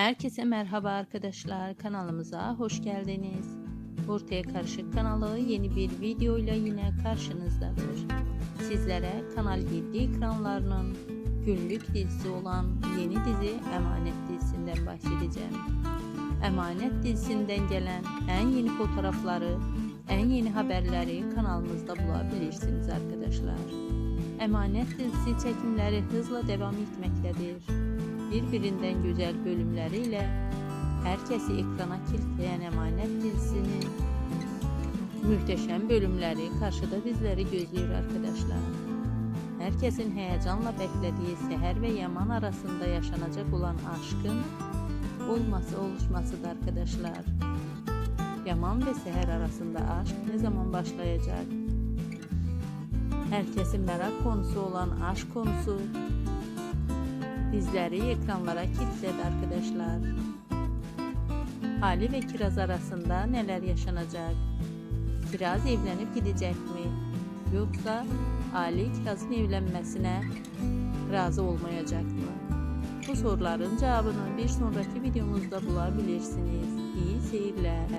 Herkese merhaba arkadaşlar. Kanalımıza hoş geldiniz. Ortaya Karışık kanalı yeni bir video ile yine karşınızdadır. Sizlere Kanal 7 ekranlarının günlük dizisi olan yeni dizi Emanet dizisinden bahsedeceğim. Emanet dizisinden gelen en yeni fotoğrafları, en yeni haberleri kanalımızda bulabilirsiniz arkadaşlar. Emanet dizisi çekimleri hızla devam etmektedir birbirinden güzel bölümleriyle herkesi ekrana kilitleyen Emanet dizisinin muhteşem bölümleri karşıda bizleri gözlüyor arkadaşlar. Herkesin heyecanla beklediği Seher ve Yaman arasında yaşanacak olan aşkın olması oluşmasıdır arkadaşlar. Yaman ve Seher arasında aşk ne zaman başlayacak? Herkesin merak konusu olan aşk konusu bizleri ekranlara kilitledi arkadaşlar. Ali ve Kiraz arasında neler yaşanacak? Kiraz evlenip gidecek mi? Yoksa Ali Kiraz'ın evlenmesine razı olmayacak mı? Bu soruların cevabını bir sonraki videomuzda bulabilirsiniz. İyi seyirler.